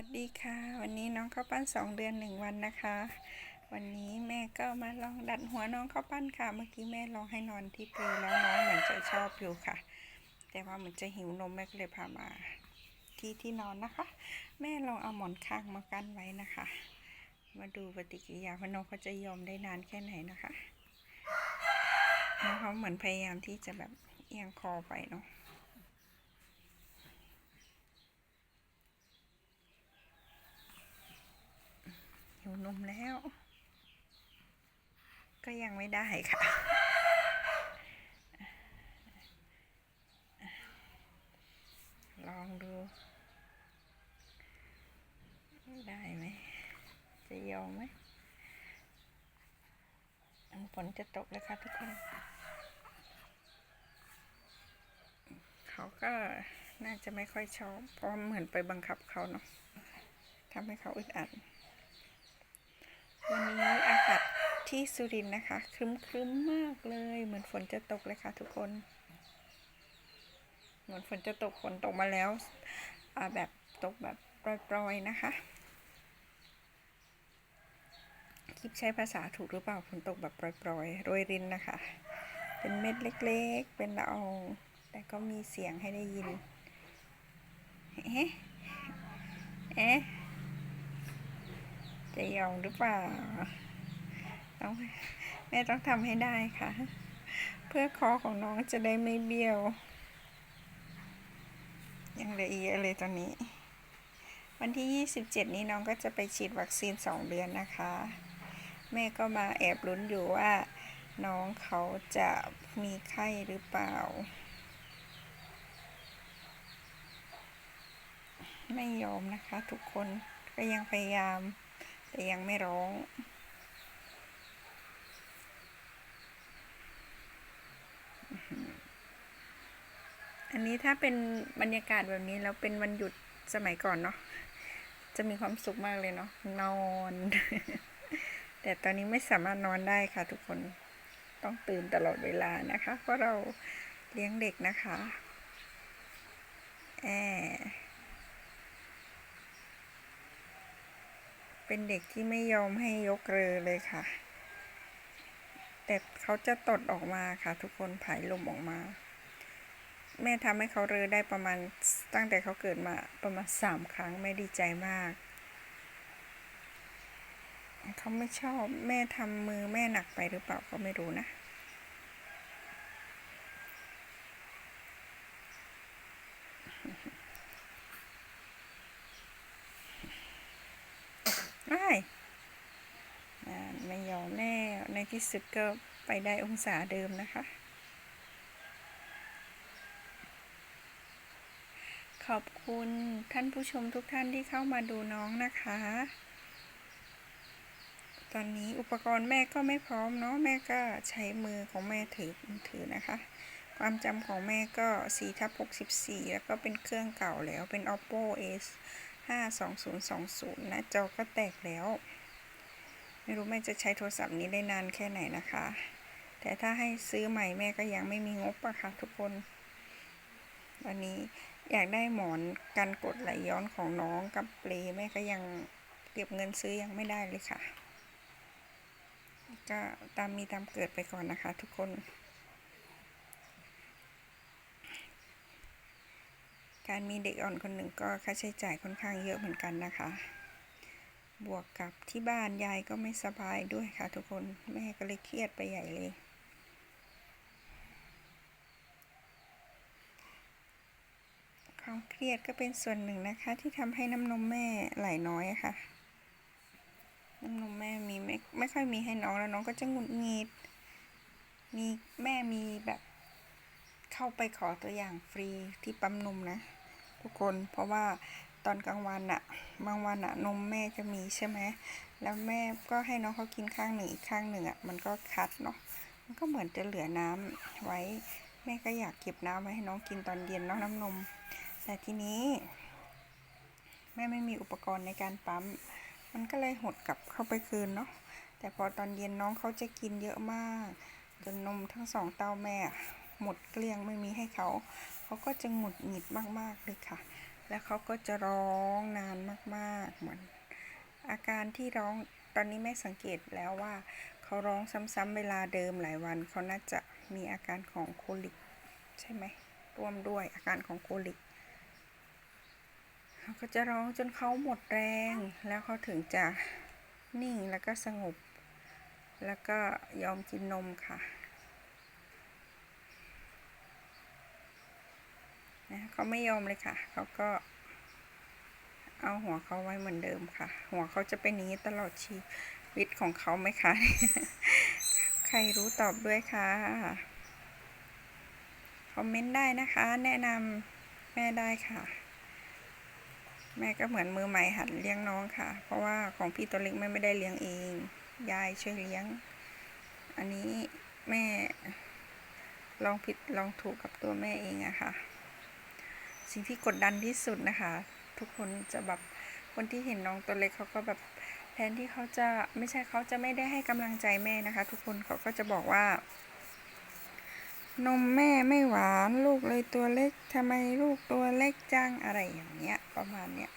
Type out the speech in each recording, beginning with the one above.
วัสดีค่ะ วันนี้น้องข้าวปั้นสองเดือนหนึ่งวันนะคะ วันนี้แม่ก็มาลองดัดหัวน้องข้าวปั้นค่ะ เมื่อกี้แม่ลองให้นอนที่เปลแล้วน้องเหมือนจะชอบอยู่ค่ะ แต่ว่าเหมือนจะหิวนมแม่ก็เลยพามาที่ที่นอนนะคะ แม่ลองเอาหมอนข้างมากั้นไว้นะคะ มาดูปฏิกิริยาว่าน้องเขาจะยอมได้นานแค่ไหนนะคะน้องเขาเหมือนพยายามที่จะแบบเอียงคอไปเนาะ หิวนมแล้ว ก็ยังไม่ได้ค่ะ ลองดู ได้ไหม จะยอมไหมฝนจะตกแล้วค่ะทุกคน เขาก็น่าจะไม่ค่อยชอบ เพราะเหมือนไปบังคับเขาเนาะทำให้เขาอึดอัด วันนี้อากาศที่สุรินนะคะครึ้มครึ้มมากเลย เหมือนฝนจะตกเลยค่ะทุกคน เหมือนฝนจะตกฝนตกมาแล้วอ่าแบบตกแบบปล่อยๆนะคะคลิปใช้ภาษาถูกหรือเปล่าฝนตกแบบปล่อยๆโรยรินนะคะ เป็นเม็ดเล็กๆ เป็นละอองแต่ก็มีเสียงให้ได้ยินเอ๊ะเอ๊ะ จะยอมหรือเปล่าต้องแม่ต้องทำให้ได้ค่ะ เพื่อคอของน้องจะได้ไม่เบี้ยว ยังเหลืออีกเยอะเลยตอนนี้ วันที่ 27 นี้น้องก็จะไปฉีดวัคซีน 2 เดือนนะคะ แม่ก็มาแอบลุ้นอยู่ว่า น้องเขาจะมีไข้หรือเปล่า ไม่ยอมนะคะทุกคนก็ยังพยายาม แต่ยังไม่ร้องอันนี้ถ้าเป็นบรรยากาศแบบนี้แล้วเป็นวันหยุดสมัยก่อนเนาะจะมีความสุขมากเลยเนาะนอน แต่ตอนนี้ไม่สามารถนอนได้ค่ะ ทุกคนต้องตื่นตลอดเวลานะคะ เพราะเราเลี้ยงเด็กนะคะแอ เป็นเด็กที่ไม่ยอมให้ยกเรือเลยค่ะ แต่เขาจะตดออกมาค่ะ ทุกคนผายลมออกมา แม่ทำให้เขาเรือได้ประมาณตั้งแต่เขาเกิดมาประมาณสามครั้งแม่ดีใจมาก เขาไม่ชอบแม่ทำมือแม่หนักไปหรือเปล่าก็ไม่รู้นะ ไม่อ่าไม่ยอมแน่ในที่สุดก็ไปได้องศาเดิมนะคะ ขอบคุณท่านผู้ชมทุกท่านที่เข้ามาดูน้องนะคะ ตอนนี้อุปกรณ์แม่ก็ไม่พร้อมเนาะแม่ก็ใช้มือของแม่ถือมือถือนะคะ ความจำของแม่ก็4ทับ64 แล้วก็เป็นเครื่องเก่าแล้วเป็น oppo s 52020 หน้าจอก็แตกแล้ว ไม่รู้แม่จะใช้โทรศัพท์นี้ได้นานแค่ไหนนะคะ แต่ถ้าให้ซื้อใหม่แม่ก็ยังไม่มีงบอะค่ะทุกคนวันนี้อยากได้หมอนกันกดไหลย้อนของน้องกับเปลแม่ก็ยังเก็บเงินซื้อยังไม่ได้เลยค่ะ ก็ตามมีตามเกิดไปก่อนนะคะทุกคน การมีเด็กอ่อนคนหนึ่งก็ค่าใช้จ่ายค่อนข้างเยอะเหมือนกันนะคะ บวกกับที่บ้านยายก็ไม่สบายด้วยค่ะทุกคนแม่ก็เลยเครียดไปใหญ่เลย ความเครียดก็เป็นส่วนหนึ่งนะคะที่ทำให้น้ำนมแม่ไหลน้อยะค่ะ น้ำนมแม่มีไม่ไม่ค่อยมีให้น้องแล้วน้องก็จะหงุดหงิด มีแม่มีแบบเข้าไปขอตัวอย่างฟรีที่ปั๊มนมนะ ทุกคน เพราะว่าตอนกลางวันอะบางวันอะนมแม่จะมีใช่ไหมแล้วแม่ก็ให้น้องเขากินข้างหนึ่งอีกข้างหนึ่งอะมันก็คัดเนาะมันก็เหมือนจะเหลือน้ำไว้ แม่ก็อยากเก็บน้ำไว้ให้น้องกินตอนเย็นเนาะน้ำนม แต่ทีนี้ แม่ไม่มีอุปกรณ์ในการปั๊ม มันก็เลยหดกลับเข้าไปคืนเนาะแต่พอตอนเย็นน้องเขาจะกินเยอะมากจนนมทั้งสองเต้าแม่หมดเกลี้ยงไม่มีให้เขา เขาก็จะหงุดหงิดมากๆเลยค่ะ แล้วเขาก็จะร้องนานมากๆ เหมือน อาการที่ร้องตอนนี้แม่สังเกตแล้วว่า เขาร้องซ้ำๆเวลาเดิมหลายวัน เขาน่าจะมีอาการของโคลิก ใช่ไหมร่วมด้วยอาการของโคลิกเขาก็จะร้องจนเขาหมดแรง แล้วเขาถึงจะนิ่งแล้วก็สงบ แล้วก็ยอมกินนมค่ะนะ เขาไม่ยอมเลยค่ะ เขาก็เอาหัวเขาไว้เหมือนเดิมค่ะ หัวเขาจะเป็นนี้ตลอดชีวิตของเขาไหมคะ ใครรู้ตอบด้วยค่ะ คอมเมนต์ได้นะคะ แนะนำแม่ได้ค่ะ แม่ก็เหมือนมือใหม่หัดเลี้ยงน้องค่ะ เพราะว่าของพี่ตัวเล็กแม่ไม่ได้เลี้ยงเอง ยายช่วยเลี้ยง อันนี้แม่ลองผิดลองถูกกับตัวแม่เองอะค่ะ สิ่งที่กดดันที่สุดนะคะ ทุกคนจะแบบคนที่เห็นน้องตัวเล็กเขาก็แบบแทนที่เขาจะไม่ใช่เขาจะไม่ได้ให้กำลังใจแม่นะคะ ทุกคนเขาก็จะบอกว่า นมแม่ไม่หวานลูกเลยตัวเล็กทำไมลูกตัวเล็กจังอะไรอย่างเงี้ย ประมาณเนี้ย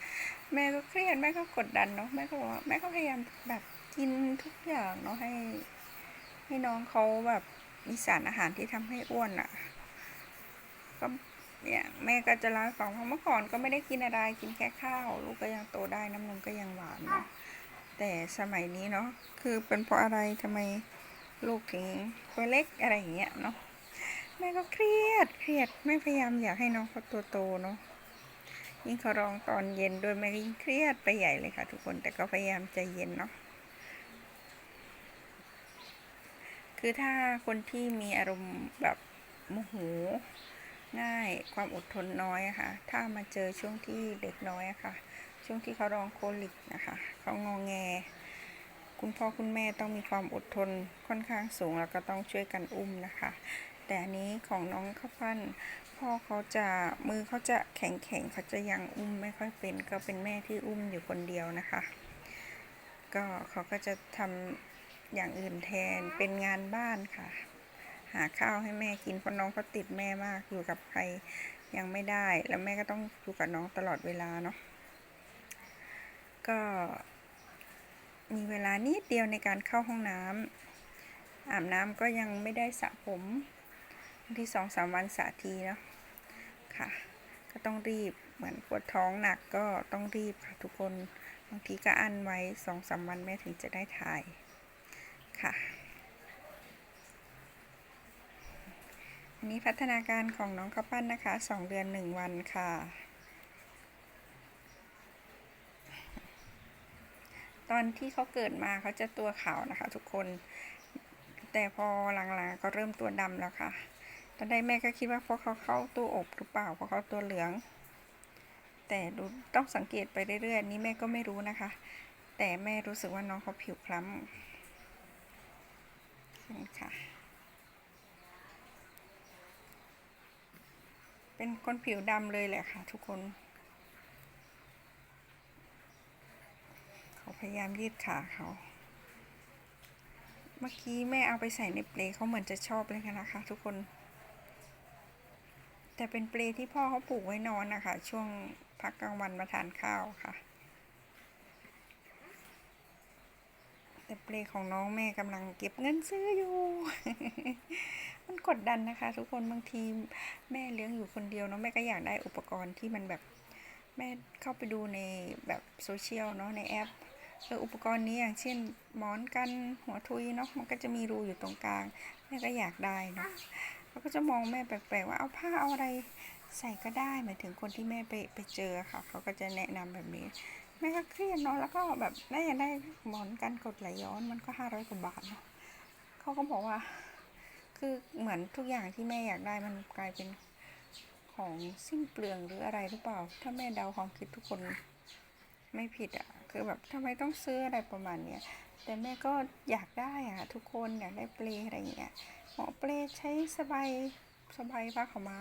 แม่ก็เครียดแม่ก็กดดันเนาะแม่ก็บอกว่าแม่ก็พยายามแบบกินทุกอย่างเนาะให้ ให้น้องเขาแบบมีสารอาหารที่ทำให้อ้วนอะ่ะก็ เนี่ยแม่ก็จะเล่าให้ฟังว่าเมื่อก่อนก็ไม่ได้กินอะไรกินแค่ข้าว ลูกก็ยังโตได้น้ำนมก็ยังหวานเนาะแต่สมัยนี้เนาะคือเป็นเพราะอะไรทำไมลูกถึงตัวเล็กอะไรอย่างเงี้ยเนาะแม่ก็เครียดเครียดแม่พยายามอยากให้น้องเขาตัวโตเนาะยิ่งเขาร้องตอนเย็นด้วยแม่ก็ยิ่งเครียดไปใหญ่เลยค่ะ ทุกคนแต่ก็พยายามใจเย็นเนาะคือถ้าคนที่มีอารมณ์แบบโมโห ง่ายความอดทนน้อยะค่ะ ถ้ามาเจอช่วงที่เด็กน้อยะค่ะ ช่วงที่เขาร้องโคลิกนะคะเขางองแง คุณพ่อคุณแม่ต้องมีความอดทนค่อนข้างสูงแล้วก็ต้องช่วยกันอุ้มนะคะ แต่อันนี้ของน้องข้าวปั้นพ่อเขาจะมือเขาจะแข็งแข็งเขาจะยังอุ้มไม่ค่อยเป็น ก็เป็นแม่ที่อุ้มอยู่คนเดียวนะคะ ก็เขาก็จะทำอย่างอื่นแทนเป็นงานบ้านค่ะ หาข้าวให้แม่กินเพราะน้องเขาติดแม่มากอยู่กับใครยังไม่ได้ แล้วแม่ก็ต้องอยู่กับน้องตลอดเวลาเนาะก็ มีเวลานิดเดียวในการเข้าห้องน้ำอาบน้ำก็ยังไม่ได้สระผมที่สองสามวันสระทีเนาะค่ะ ก็ต้องรีบเหมือนปวดท้องหนักก็ต้องรีบค่ะทุกคนบางทีก็อั้นไว้สองสามวันแม่ถึงจะได้ถ่ายค่ะ นี้พัฒนาการของน้องข้าวปั้นนะคะสองเดือนหนึ่งวันค่ะ ตอนที่เขาเกิดมาเขาจะตัวขาวนะคะ ทุกคน แต่พอหลังๆก็เริ่มตัวดำแล้วค่ะ ตอนแรกแม่ก็คิดว่าเพราะเขาเข้าตัวอบหรือเปล่าเพราะเขาตัวเหลือง แต่ดูต้องสังเกตไปเรื่อยๆ นี้แม่ก็ไม่รู้นะคะ แต่แม่รู้สึกว่าน้องเขาผิวคล้ำค่ะ เป็นคนผิวดำเลยแหละค่ะทุกคน เขาพยายามยืดขาเขา เมื่อกี้แม่เอาไปใส่ในเปลเขาเหมือนจะชอบเลยค่ะนะคะ ทุกคน แต่เป็นเปลที่พ่อเขาปลูกไว้นอนนะคะ ช่วงพักกลางวันมาทานข้าวค่ะแต่เปลของน้องแม่กำลังเก็บเงินซื้ออยู่ มันกดดันนะคะ ทุกคนบางทีแม่เลี้ยงอยู่คนเดียวเนาะแม่ก็อยากได้อุปกรณ์ที่มันแบบแม่เข้าไปดูในแบบโซเชียลเนาะในแอปเอออุปกรณ์นี้อย่างเช่นหมอนกันหัวทุยเนาะมันก็จะมีรูอยู่ตรงกลางแม่ก็อยากได้เนาะแล้วก็จะมองแม่แปลกๆว่าเอาผ้าเอาอะไรใส่ก็ได้หมายถึงคนที่แม่ไปไปเจอค่ะ เขาก็จะแนะนำแบบนี้แม่ก็เครียดเนาะแล้วก็แบบแม่อยากได้หมอนกันกดไหลย้อนมันก็ห้าร้อยกว่าบาทเนาะเขาก็บอกว่า คือเหมือนทุกอย่างที่แม่อยากได้มันกลายเป็นของสิ้นเปลืองหรืออะไรหรือเปล่า ถ้าแม่เดาความคิดทุกคนไม่ผิดอะ่ะ คือแบบทำไมต้องซื้ออะไรประมาณเนี้ยแต่แม่ก็อยากได้อะ่ะทุกคนอยากได้เปลอะไรเงี้ยหมอเปลใช้สบายสบายผ้าขาวมา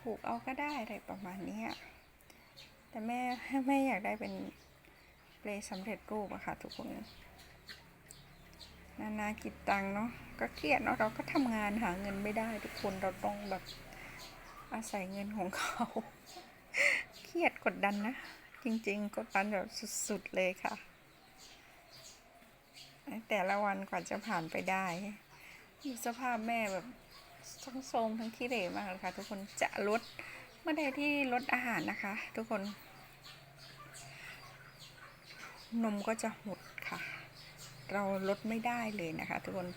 ผูกเอาก็ได้อะไรประมาณเนี้ยแต่แม่แม่อยากได้เป็นเปลสำเร็จรูปอะค่ะทุกคน นานากิจตังเนาะก็เครียดเนาะเราก็ทำงานหาเงินไม่ได้ ทุกคนเราต้องแบบอาศัยเงินของเขาเครียดกดดันนะ จริง ๆ กดดันแบบสุดๆเลยค่ะ แต่ละวันกว่าจะผ่านไปได้ดูสภาพแม่แบบทั้งโทรมทั้งขี้เหร่มากเลยค่ะ ทุกคนจะลดเมื่อใดที่ลดอาหารนะคะ ทุกคน นมก็จะหด เราลดไม่ได้เลยนะคะ ทุกคน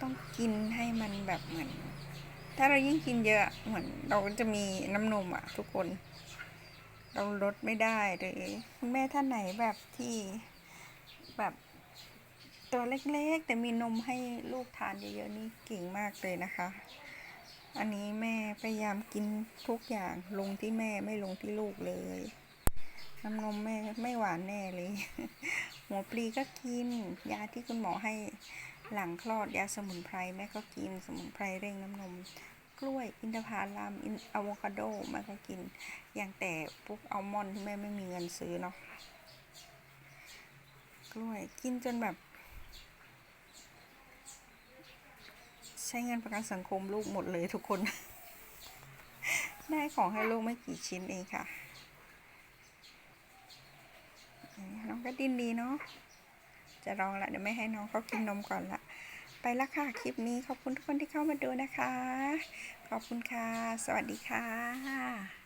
ต้องกินให้มันแบบเหมือน ถ้าเรายิ่งกินเยอะเหมือนเราก็จะมีน้ำนมอะทุกคน เราลดไม่ได้เลยคุณแม่ท่านไหนแบบที่แบบตัวเล็กๆ แต่มีนมให้ลูกทานเยอะๆนี่เก่งมากเลยนะคะ อันนี้แม่พยายามกินทุกอย่างลงที่แม่ไม่ลงที่ลูกเลย น้ำนมแม่ไม่หวานแน่เลย หัวปลีก็กิน ยาที่คุณหมอให้หลังคลอดยาสมุนไพรแม่ก็กินสมุนไพรเร่งน้ำนม กล้วยอินทผลัมอินอะโวคาโดแม่ก็กิน อย่างแต่พวกอัลมอนด์ที่แม่ไม่มีเงินซื้อเนาะกล้วยกินจนแบบ ใช้เงินประกันสังคมลูกหมดเลยทุกคน ได้ของให้ลูกไม่กี่ชิ้นเองค่ะ น้อง ก็ดินดีเนาะจะลองละเดี๋ยวไม่ให้น้องเขากินนมก่อนละไปละค่ะ คลิปนี้ขอบคุณทุกคนที่เข้ามาดูนะคะ ขอบคุณค่ะ สวัสดีค่ะ